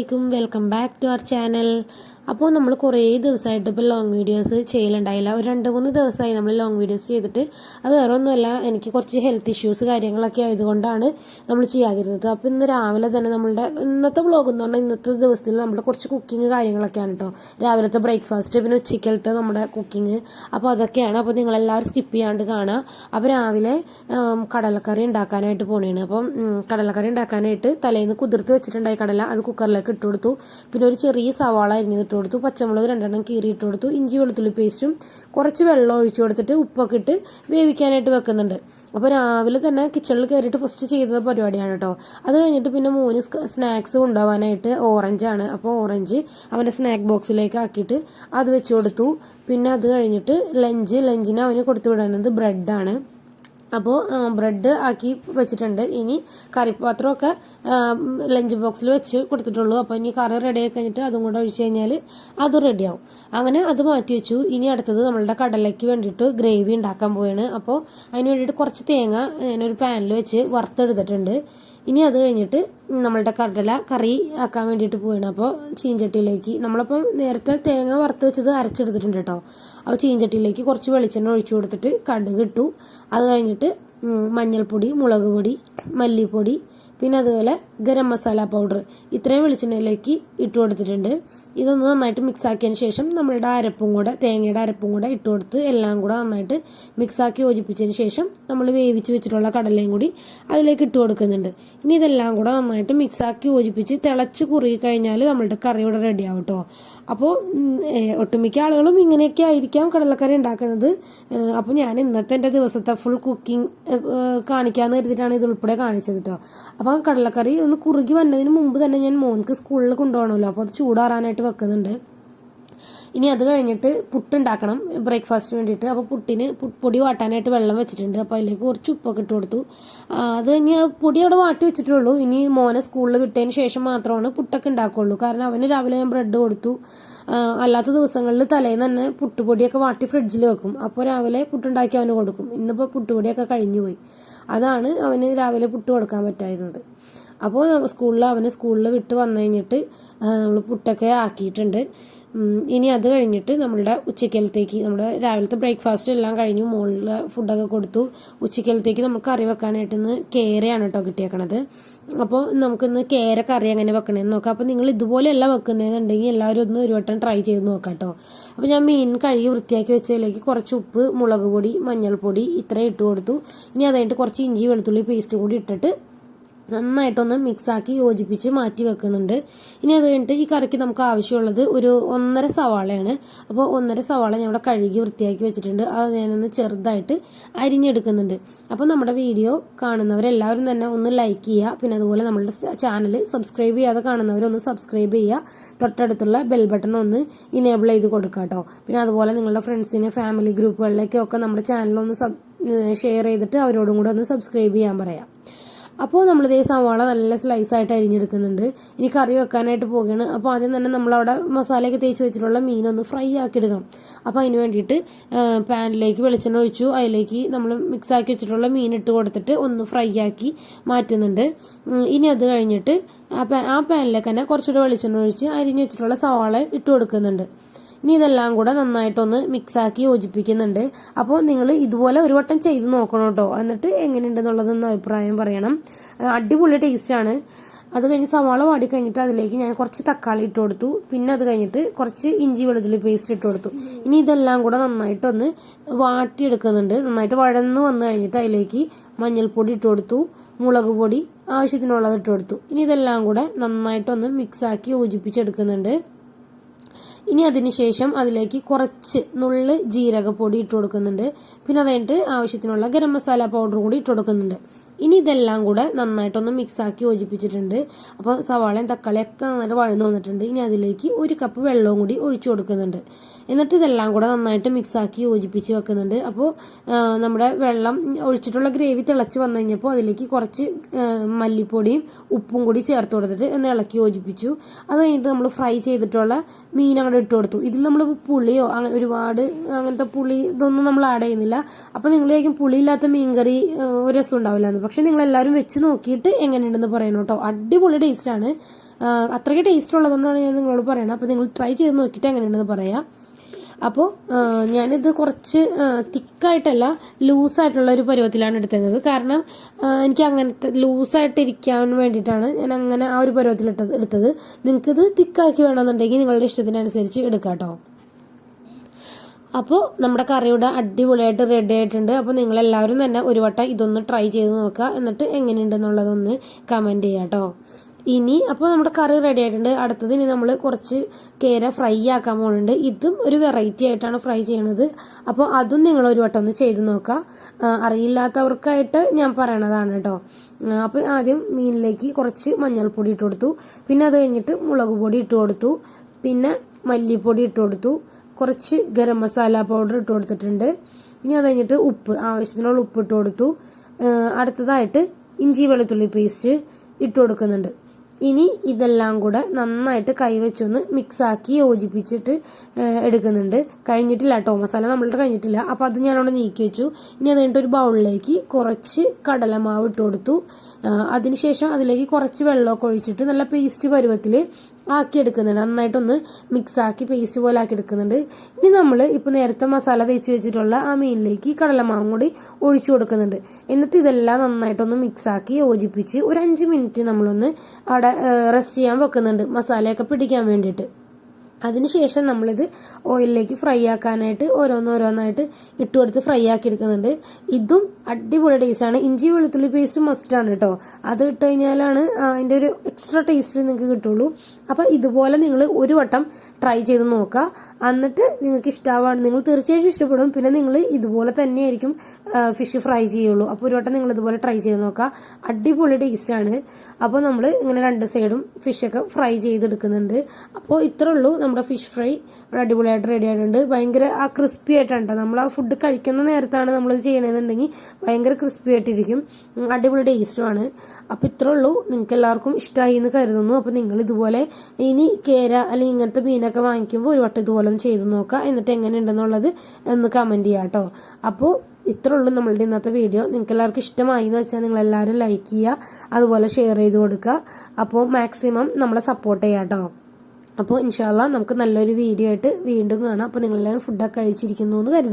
അലൈക്കും welcome back to our channel അപ്പോൾ നമ്മൾ കുറേ ദിവസമായിട്ട് ഇപ്പോൾ ലോങ് വീഡിയോസ് ചെയ്യലുണ്ടായില്ല. ഒരു രണ്ട് മൂന്ന് ദിവസമായി നമ്മൾ ലോങ് വീഡിയോസ് ചെയ്തിട്ട്. അത് വേറെ ഒന്നുമല്ല എനിക്ക് കുറച്ച് ഹെൽത്ത് ഇഷ്യൂസ് കാര്യങ്ങളൊക്കെ ആയതുകൊണ്ടാണ് നമ്മൾ ചെയ്യാതിരുന്നത്. അപ്പോൾ ഇന്ന് രാവിലെ തന്നെ നമ്മളുടെ ഇന്നത്തെ വ്ളോഗ് എന്ന് പറഞ്ഞാൽ ഇന്നത്തെ ദിവസത്തിൽ നമ്മുടെ കുറച്ച് കുക്കിംഗ് കാര്യങ്ങളൊക്കെയാണ് കേട്ടോ രാവിലത്തെ ബ്രേക്ക്ഫാസ്റ്റ് പിന്നെ ഉച്ചക്കലത്തെ നമ്മുടെ കുക്കിംഗ് അപ്പോൾ അതൊക്കെയാണ്. അപ്പോൾ നിങ്ങളെല്ലാവരും സ്കിപ്പ് ചെയ്യാണ്ട് കാണുക അപ്പോൾ രാവിലെ കടലക്കറി ഉണ്ടാക്കാനായിട്ട് പോണേണ്. അപ്പം കടലക്കറി ഉണ്ടാക്കാനായിട്ട് തലേന്ന് കുതിർത്ത് വെച്ചിട്ടുണ്ടായി കടല അത് കുക്കറിലേക്ക് ഇട്ട് കൊടുത്തു. പിന്നെ ഒരു ചെറിയ സവാള അരിഞ്ഞത് ഇട്ട് കൊടുത്തു പച്ചമുളക് രണ്ടെണ്ണം കീറി ഇട്ട് കൊടുത്തു ഇഞ്ചി വെളുത്തുള്ളി പേസ്റ്റും കുറച്ച് വെള്ളം ഒഴിച്ചു കൊടുത്തിട്ട് ഉപ്പൊക്കെ ഇട്ട് വേവിക്കാനായിട്ട് വെക്കുന്നുണ്ട്. അപ്പോൾ രാവിലെ തന്നെ കിച്ചണിൽ കയറിയിട്ട് ഫസ്റ്റ് ചെയ്യുന്ന പരിപാടിയാണ് കേട്ടോ അത് കഴിഞ്ഞിട്ട് പിന്നെ മോന് സ്നാക്സ് കൊണ്ടുപോകാനായിട്ട് ഓറഞ്ചാണ് അപ്പോൾ ഓറഞ്ച് അവന്റെ സ്നാക്ക് ബോക്സിലേക്ക് ആക്കിയിട്ട് അത് വെച്ച് കൊടുത്തു. പിന്നെ അത് കഴിഞ്ഞിട്ട് ലഞ്ച് ലഞ്ചിന് അവന് കൊടുത്തു വിടുന്നത് ബ്രെഡാണ് അപ്പോൾ ബ്രെഡ് ആക്കി വെച്ചിട്ടുണ്ട്. ഇനി കറിപ്പാത്രമൊക്കെ ലഞ്ച് ബോക്സിൽ വെച്ച് കൊടുത്തിട്ടുള്ളൂ. അപ്പോൾ ഇനി കറി റെഡി ആയി കഴിഞ്ഞിട്ട് അതും കൂടെ ഒഴിച്ച് കഴിഞ്ഞാൽ അത് റെഡിയാവും അങ്ങനെ അത് മാറ്റി വെച്ചു. ഇനി അടുത്തത് നമ്മളുടെ കടലയ്ക്ക് വേണ്ടിയിട്ട് ഗ്രേവി ഉണ്ടാക്കാൻ പോവാണ്. അപ്പോൾ അതിന് വേണ്ടിയിട്ട് കുറച്ച് തേങ്ങ ഞാനൊരു പാനിൽ വെച്ച് വറുത്തെടുത്തിട്ടുണ്ട്. ഇനി അത് കഴിഞ്ഞിട്ട് നമ്മളുടെ കടല കറി ആക്കാൻ വേണ്ടിയിട്ട് പോവുകയാണ് അപ്പോൾ ചീഞ്ചട്ടിയിലേക്ക് നമ്മളിപ്പം നേരത്തെ തേങ്ങ വറുത്ത് വെച്ചത് അരച്ചെടുത്തിട്ടുണ്ട് കേട്ടോ. അപ്പോൾ ചീഞ്ചട്ടിയിലേക്ക് കുറച്ച് വെളിച്ചെണ്ണ ഒഴിച്ചു കൊടുത്തിട്ട് കടുക് ഇട്ടു. അത് കഴിഞ്ഞിട്ട് മഞ്ഞൾപ്പൊടി മുളക് പൊടി മല്ലിപ്പൊടി പിന്നെ അതുപോലെ ഗരം മസാല പൗഡർ ഇത്രയും വെളിച്ചെണ്ണയിലേക്ക് ഇട്ട് കൊടുത്തിട്ടുണ്ട്. ഇതൊന്ന് നന്നായിട്ട് മിക്സ് ആക്കിയതിന് ശേഷം നമ്മളുടെ അരപ്പും കൂടെ തേങ്ങയുടെ അരപ്പും കൂടെ ഇട്ട് കൊടുത്ത് എല്ലാം കൂടെ നന്നായിട്ട് മിക്സ് ആക്കി യോജിപ്പിച്ചതിന് ശേഷം നമ്മൾ വേവിച്ച് വെച്ചിട്ടുള്ള കടലയും കൂടി അതിലേക്ക് ഇട്ട് കൊടുക്കുന്നുണ്ട്. ഇനി ഇതെല്ലാം കൂടെ നന്നായിട്ട് മിക്സ് ആക്കി യോജിപ്പിച്ച് തിളച്ച് കുറുകി കഴിഞ്ഞാൽ നമ്മളുടെ കറി ഇവിടെ റെഡി ആവും കേട്ടോ അപ്പോൾ ഒട്ടുമിക്ക ആളുകളും ഇങ്ങനെയൊക്കെ ആയിരിക്കാം കടലക്കറി ഉണ്ടാക്കുന്നത്. അപ്പോൾ ഞാൻ ഇന്നത്തെ എന്റെ ദിവസത്തെ ഫുൾ കുക്കിംഗ് കാണിക്കാമെന്ന് കരുതിയിട്ടാണ് ഇത് ഉൾപ്പെടെ കാണിച്ചത് കേട്ടോ അപ്പോൾ കടലക്കറി ഒന്ന് കുറുകി വന്നതിന് മുമ്പ് തന്നെ ഞാൻ മോൻക്ക് സ്കൂളിൽ കൊണ്ടുപോകണമല്ലോ. അപ്പോൾ അത് ചൂടാറാനായിട്ട് വെക്കുന്നുണ്ട്. ഇനി അത് കഴിഞ്ഞിട്ട് പുട്ടുണ്ടാക്കണം ബ്രേക്ക്ഫാസ്റ്റിന് വേണ്ടിയിട്ട്. അപ്പോൾ പുട്ടിന് പൊടി വാട്ടാനായിട്ട് വെള്ളം വെച്ചിട്ടുണ്ട്. അപ്പോൾ അതിലേക്ക് കുറച്ച് ഉപ്പൊക്കെ ഇട്ട് കൊടുത്തു. അത് കഴിഞ്ഞ് പൊടി അവിടെ വാട്ടി വെച്ചിട്ടുള്ളൂ. ഇനി മോനെ സ്കൂളിൽ വിട്ടതിന് ശേഷം മാത്രമാണ് പുട്ടൊക്കെ ഉണ്ടാക്കുകയുള്ളൂ കാരണം അവന് രാവിലെ ഞാൻ ബ്രെഡ് കൊടുത്തു. അല്ലാത്ത ദിവസങ്ങളിൽ തലേന്ന് തന്നെ പുട്ടുപൊടിയൊക്കെ വാട്ടി ഫ്രിഡ്ജിൽ വെക്കും. അപ്പോൾ രാവിലെ പുട്ടുണ്ടാക്കി അവന് കൊടുക്കും. ഇന്നിപ്പോൾ പുട്ടുപൊടിയൊക്കെ കഴിഞ്ഞു പോയി അതാണ് അവന് രാവിലെ പുട്ട് കൊടുക്കാൻ പറ്റായിരുന്നത് അപ്പോൾ സ്കൂളിൽ അവനെ സ്കൂളിൽ വിട്ട് വന്നു കഴിഞ്ഞിട്ട് നമ്മൾ പുട്ടൊക്കെ ആക്കിയിട്ടുണ്ട്. ഇനി അത് കഴിഞ്ഞിട്ട് നമ്മളുടെ ഉച്ചക്കലത്തേക്ക് നമ്മുടെ രാവിലത്തെ ബ്രേക്ക്ഫാസ്റ്റ് എല്ലാം കഴിഞ്ഞു മുകളിൽ ഫുഡൊക്കെ കൊടുത്തു. ഉച്ചക്കലത്തേക്ക് നമുക്ക് കറി വെക്കാനായിട്ട് ഇന്ന് കേരയാണ് കേട്ടോ കിട്ടിയേക്കണത്. അപ്പോൾ നമുക്കിന്ന് കേര കറി എങ്ങനെ വെക്കണമെന്ന് നോക്കാം. അപ്പോൾ നിങ്ങൾ ഇതുപോലെയല്ല വെക്കുന്നതെന്നുണ്ടെങ്കിൽ എല്ലാവരും ഒന്ന് ഒരു വട്ടം ട്രൈ ചെയ്ത് നോക്കാം കേട്ടോ അപ്പോൾ ഞാൻ മീൻ കഴുകി വൃത്തിയാക്കി വെച്ചതിലേക്ക് കുറച്ച് ഉപ്പ് മുളക് പൊടി മഞ്ഞൾപ്പൊടി ഇത്രയും ഇട്ട് കൊടുത്തു. ഇനി അതായിട്ട് കുറച്ച് ഇഞ്ചി വെളുത്തുള്ളി പേസ്റ്റ് കൂടി ഇട്ടിട്ട് നന്നായിട്ടൊന്ന് മിക്സാക്കി യോജിപ്പിച്ച് മാറ്റി വെക്കുന്നുണ്ട്. ഇനി അത് കഴിഞ്ഞിട്ട് ഈ കറിക്ക് നമുക്ക് ആവശ്യമുള്ളത് ഒരു ഒന്നര സവാളയാണ്. അപ്പോൾ ഒന്നര സവാള ഞാൻ ഇവിടെ കഴുകി വൃത്തിയാക്കി വെച്ചിട്ടുണ്ട്. അത് ഞാനൊന്ന് ചെറുതായിട്ട് അരിഞ്ഞെടുക്കുന്നുണ്ട്. അപ്പോൾ നമ്മുടെ വീഡിയോ കാണുന്നവരെല്ലാവരും തന്നെ ഒന്ന് ലൈക്ക് ചെയ്യുക. പിന്നെ അതുപോലെ നമ്മളുടെ ചാനൽ സബ്സ്ക്രൈബ് ചെയ്യാതെ കാണുന്നവരൊന്ന് സബ്സ്ക്രൈബ് ചെയ്യുക. തൊട്ടടുത്തുള്ള ബെൽ ബട്ടൺ ഒന്ന് ഇനേബിൾ ചെയ്ത് കൊടുക്കുക കേട്ടോ. പിന്നെ അതുപോലെ നിങ്ങളുടെ ഫ്രണ്ട്സിനെ ഫാമിലി ഗ്രൂപ്പുകളിലേക്കൊക്കെ നമ്മുടെ ചാനലൊന്ന് സബ് ഷെയർ ചെയ്തിട്ട് അവരോടും കൂടെ ഒന്ന് സബ്സ്ക്രൈബ് ചെയ്യാൻ പറയാം. അപ്പോൾ നമ്മളിതേ സവാള നല്ല സ്ലൈസ് ആയിട്ട് അരിഞ്ഞെടുക്കുന്നുണ്ട്. ഇനി കറി വെക്കാനായിട്ട് പോവുകയാണ്. അപ്പോൾ ആദ്യം തന്നെ നമ്മളവിടെ മസാലയൊക്കെ തേച്ച് വെച്ചിട്ടുള്ള മീനൊന്ന് ഫ്രൈ ആക്കി എടുക്കണം അപ്പോൾ അതിന് വേണ്ടിയിട്ട് പാനിലേക്ക് വെളിച്ചെണ്ണ ഒഴിച്ചു. അതിലേക്ക് നമ്മൾ മിക്സ് ആക്കി വെച്ചിട്ടുള്ള മീൻ ഇട്ട് കൊടുത്തിട്ട് ഒന്ന് ഫ്രൈ ആക്കി മാറ്റുന്നുണ്ട്. ഇനി അത് കഴിഞ്ഞിട്ട് ആ ആ പാനിലേക്ക് തന്നെ കുറച്ചുകൂടെ വെളിച്ചെണ്ണ ഒഴിച്ച് അരിഞ്ഞ് വെച്ചിട്ടുള്ള സവാള ഇട്ട് കൊടുക്കുന്നുണ്ട്. ഇനി ഇതെല്ലാം കൂടെ നന്നായിട്ടൊന്ന് മിക്സാക്കി യോജിപ്പിക്കുന്നുണ്ട്. അപ്പോൾ നിങ്ങൾ ഇതുപോലെ ഒരു വട്ടം ചെയ്ത് നോക്കണം കേട്ടോ. എന്നിട്ട് എങ്ങനെയുണ്ടെന്നുള്ളതെന്ന് അഭിപ്രായം പറയണം. അടിപൊളി ടേസ്റ്റാണ് അത് കഴിഞ്ഞ് സവാള വാടി കഴിഞ്ഞിട്ട് അതിലേക്ക് ഞാൻ കുറച്ച് തക്കാളി ഇട്ട് കൊടുത്തു. പിന്നെ അത് കഴിഞ്ഞിട്ട് കുറച്ച് ഇഞ്ചി വെളുത്തുള്ളി പേസ്റ്റ് ഇട്ട് കൊടുത്തു. ഇനി ഇതെല്ലാം കൂടെ നന്നായിട്ടൊന്ന് വാട്ടിയെടുക്കുന്നുണ്ട്. നന്നായിട്ട് വഴന്ന് വന്നു കഴിഞ്ഞിട്ട് അതിലേക്ക് മഞ്ഞൾപ്പൊടി ഇട്ട് കൊടുത്തു. മുളക് പൊടി ആവശ്യത്തിനുള്ളത് ഇട്ട് കൊടുത്തു. ഇനി ഇതെല്ലാം കൂടെ നന്നായിട്ടൊന്ന് മിക്സാക്കി യോജിപ്പിച്ചെടുക്കുന്നുണ്ട്. ഇനി അതിനുശേഷം അതിലേക്ക് കുറച്ച് നുള്ള് ജീരകപ്പൊടി ഇട്ട് കൊടുക്കുന്നുണ്ട്. പിന്നെ അത് കഴിഞ്ഞിട്ട് ആവശ്യത്തിനുള്ള ഗരം മസാല പൗഡർ കൂടി ഇട്ട് കൊടുക്കുന്നുണ്ട്. ഇനി ഇതെല്ലാം കൂടെ നന്നായിട്ടൊന്ന് മിക്സാക്കി യോജിപ്പിച്ചിട്ടുണ്ട്. അപ്പോൾ സവാളയും തക്കാളിയും ഒക്കെ നന്നായിട്ട് വഴന്നു വന്നിട്ടുണ്ട്. ഇനി അതിലേക്ക് ഒരു കപ്പ് വെള്ളവും കൂടി ഒഴിച്ചു കൊടുക്കുന്നുണ്ട്. എന്നിട്ട് ഇതെല്ലാം കൂടെ നന്നായിട്ട് മിക്സാക്കി യോജിപ്പിച്ച് വെക്കുന്നുണ്ട്. അപ്പോൾ നമ്മുടെ വെള്ളം ഒഴിച്ചിട്ടുള്ള ഗ്രേവി തിളച്ച് വന്നു കഴിഞ്ഞപ്പോൾ അതിലേക്ക് കുറച്ച് മല്ലിപ്പൊടിയും ഉപ്പും കൂടി ചേർത്ത് കൊടുത്തിട്ട് ഒന്ന് ഇളക്കി യോജിപ്പിച്ചു. അത് കഴിഞ്ഞിട്ട് നമ്മൾ ഫ്രൈ ചെയ്തിട്ടുള്ള മീൻ അങ്ങോട്ട് ഇട്ട് കൊടുത്തു. ഇതിൽ നമ്മൾ പുളിയോ അങ്ങനെ ഒരുപാട് അങ്ങനത്തെ പുളി ഇതൊന്നും നമ്മൾ ആഡ് ചെയ്യുന്നില്ല. അപ്പോൾ നിങ്ങൾ ചോദിക്കും പുളിയില്ലാത്ത മീൻകറി കറി ഒരു രസം ഉണ്ടാവില്ല എന്ന്. പക്ഷെ നിങ്ങൾ എല്ലാവരും വെച്ച് നോക്കിയിട്ട് എങ്ങനെയുണ്ടെന്ന് പറയണം കേട്ടോ. അടിപൊളി ടേസ്റ്റാണ് അത്രയ്ക്ക് ടേസ്റ്റ് ഉള്ളതുകൊണ്ടാണ് ഞാൻ നിങ്ങളോട് പറയണത്. അപ്പോൾ നിങ്ങൾ ട്രൈ ചെയ്ത് നോക്കിയിട്ട് എങ്ങനെയുണ്ടെന്ന് പറയാം. അപ്പോൾ ഞാനിത് കുറച്ച് തിക്കായിട്ടല്ല ലൂസായിട്ടുള്ള ഒരു പരുവത്തിലാണ് എടുത്തത് കാരണം എനിക്ക് അങ്ങനത്തെ ലൂസായിട്ടിരിക്കാൻ വേണ്ടിയിട്ടാണ് ഞാൻ അങ്ങനെ ആ ഒരു പരുവത്തിൽ എടുത്തത്. നിങ്ങൾക്കിത് തിക്കാക്കി വേണമെന്നുണ്ടെങ്കിൽ നിങ്ങളുടെ ഇഷ്ടത്തിനനുസരിച്ച് എടുക്കാം കേട്ടോ. അപ്പോൾ നമ്മുടെ കറിയുടെ അടിപൊളിയായിട്ട് റെഡി ആയിട്ടുണ്ട്. അപ്പോൾ നിങ്ങളെല്ലാവരും തന്നെ ഒരു വട്ടം ഇതൊന്ന് ട്രൈ ചെയ്ത് നോക്കുക. എന്നിട്ട് എങ്ങനെയുണ്ടെന്നുള്ളതൊന്ന് കമന്റ് ചെയ്യാം കേട്ടോ ഇനി അപ്പോൾ നമ്മുടെ കറി റെഡി ആയിട്ടുണ്ട്. അടുത്തത് ഇനി നമ്മൾ കുറച്ച് കേര ഫ്രൈ ആക്കാൻ പോകുന്നുണ്ട് ഇതും ഒരു വെറൈറ്റി ആയിട്ടാണ് ഫ്രൈ ചെയ്യണത്. അപ്പോൾ അതും നിങ്ങൾ ഒരു വട്ടം ഒന്ന് ചെയ്ത് നോക്കുക. അറിയില്ലാത്തവർക്കായിട്ട് ഞാൻ പറയണതാണ് കേട്ടോ അപ്പോൾ ആദ്യം മീനിലേക്ക് കുറച്ച് മഞ്ഞൾപ്പൊടി ഇട്ട് കൊടുത്തു. പിന്നെ അത് കഴിഞ്ഞിട്ട് മുളക് പൊടി ഇട്ട് കൊടുത്തു. പിന്നെ മല്ലിപ്പൊടി ഇട്ട് കൊടുത്തു. കുറച്ച് ഗരം മസാല പൗഡർ ഇട്ട് കൊടുത്തിട്ടുണ്ട്. ഇനി അത് കഴിഞ്ഞിട്ട് ഉപ്പ് ആവശ്യത്തിനുള്ള ഉപ്പ് ഇട്ട് കൊടുത്തു. അടുത്തതായിട്ട് ഇഞ്ചി വെളുത്തുള്ളി പേസ്റ്റ് ഇട്ട് കൊടുക്കുന്നുണ്ട്. ഇനി ഇതെല്ലാം കൂടെ നന്നായിട്ട് കൈവച്ചൊന്ന് മിക്സാക്കി യോജിപ്പിച്ചിട്ട് എടുക്കുന്നുണ്ട്. കഴിഞ്ഞിട്ടില്ല കേട്ടോ മസാല നമ്മളുടെ കഴിഞ്ഞിട്ടില്ല. അപ്പോൾ അത് ഞാനവിടെ നീക്കി വെച്ചു. ഇനി അത് കഴിഞ്ഞിട്ട് ഒരു ബൗളിലേക്ക് കുറച്ച് കടലമാവ് ഇട്ട് കൊടുത്തു. അതിനുശേഷം അതിലേക്ക് കുറച്ച് വെള്ളമൊക്കെ ഒഴിച്ചിട്ട് നല്ല പേസ്റ്റ് പരുവത്തിൽ ആക്കി എടുക്കുന്നുണ്ട് നന്നായിട്ടൊന്ന് മിക്സ് ആക്കി പേസ്റ്റ് പോലെ ആക്കി എടുക്കുന്നുണ്ട് ഇനി നമ്മൾ ഇപ്പോൾ നേരത്തെ മസാല തേച്ച് വെച്ചിട്ടുള്ള ആ മീനിലേക്ക് കടലമാവും കൂടി ഒഴിച്ചു കൊടുക്കുന്നുണ്ട്. എന്നിട്ട് ഇതെല്ലാം നന്നായിട്ടൊന്ന് മിക്സ് ആക്കി യോജിപ്പിച്ച് ഒരു അഞ്ച് മിനിറ്റ് നമ്മളൊന്ന് അവിടെ റെസ്റ്റ് ചെയ്യാൻ വെക്കുന്നുണ്ട്. മസാലയൊക്കെ പിടിക്കാൻ വേണ്ടിയിട്ട്. അതിനുശേഷം നമ്മളിത് ഓയിലിലേക്ക് ഫ്രൈ ആക്കാനായിട്ട് ഓരോന്നോരോന്നായിട്ട് ഇട്ട് കൊടുത്ത് ഫ്രൈ ആക്കി എടുക്കുന്നുണ്ട് ഇതും അടിപൊളി ടേസ്റ്റ് ആണ്. ഇഞ്ചി വെളുത്തുള്ളി പേസ്റ്റ് മസ്റ്റാണ് കേട്ടോ അത് ഇട്ട് കഴിഞ്ഞാലാണ് അതിന്റെ ഒരു എക്സ്ട്രാ ടേസ്റ്റ് നിങ്ങൾക്ക് കിട്ടുള്ളൂ. അപ്പോൾ ഇതുപോലെ നിങ്ങൾ ഒരു വട്ടം ട്രൈ ചെയ്ത് നോക്കുക. എന്നിട്ട് നിങ്ങൾക്ക് ഇഷ്ടമാണ് നിങ്ങൾ തീർച്ചയായിട്ടും ഇഷ്ടപ്പെടും. പിന്നെ നിങ്ങൾ ഇതുപോലെ തന്നെയായിരിക്കും ഫിഷ് ഫ്രൈ ചെയ്യുള്ളൂ. അപ്പോൾ ഒരു വട്ടം നിങ്ങൾ ഇതുപോലെ ട്രൈ ചെയ്ത് നോക്കുക. അടിപൊളി ടേസ്റ്റ് ആണ്. അപ്പോൾ നമ്മൾ ഇങ്ങനെ രണ്ട് സൈഡും ഫിഷൊക്കെ ഫ്രൈ ചെയ്തെടുക്കുന്നുണ്ട്. അപ്പോൾ ഇത്രേ ഉള്ളൂ നമ്മുടെ ഫിഷ് ഫ്രൈ ഇവിടെ അടിപൊളിയായിട്ട് റെഡി ആയിട്ടുണ്ട്. ഭയങ്കര ആ ക്രിസ്പി ആയിട്ടാണ് നമ്മൾ ആ ഫുഡ് കഴിക്കുന്ന നേരത്താണ് നമ്മളിത് ചെയ്യണമെന്നുണ്ടെങ്കിൽ ഭയങ്കര ക്രിസ്പി ആയിട്ടിരിക്കും. അടിപൊളി ടേസ്റ്റുമാണ് അപ്പോൾ ഇത്രേ ഉള്ളൂ. നിങ്ങൾക്ക് എല്ലാവർക്കും ഇഷ്ടമായി എന്ന് കരുതുന്നു. അപ്പോൾ നിങ്ങൾ ഇതുപോലെ ഇനി കേര അല്ലെങ്കിൽ ഇങ്ങനത്തെ മീനൊക്കെ വാങ്ങിക്കുമ്പോൾ ഒരു വട്ടം ഇതുപോലെ ഒന്ന് ചെയ്ത് നോക്കുക എന്നിട്ട് എങ്ങനെയുണ്ടെന്നുള്ളത് ഒന്ന് കമന്റ് ചെയ്യാം കേട്ടോ അപ്പോൾ ഇത്രേ ഉള്ളൂ നമ്മളുടെ ഇന്നത്തെ വീഡിയോ. നിങ്ങൾക്ക് എല്ലാവർക്കും ഇഷ്ടമായി എന്ന് വെച്ചാൽ നിങ്ങൾ എല്ലാവരും ലൈക്ക് ചെയ്യുക. അതുപോലെ ഷെയർ ചെയ്ത് കൊടുക്കുക. അപ്പോൾ മാക്സിമം നമ്മളെ സപ്പോർട്ട് ചെയ്യാം കേട്ടോ അപ്പോൾ ഇൻഷാല്ല നമുക്ക് നല്ലൊരു വീഡിയോ ആയിട്ട് വീണ്ടും കാണാം. അപ്പോൾ നിങ്ങളെല്ലാവരും ഫുഡൊക്കെ കഴിച്ചിരിക്കുന്നു എന്ന് കരുതുന്നു.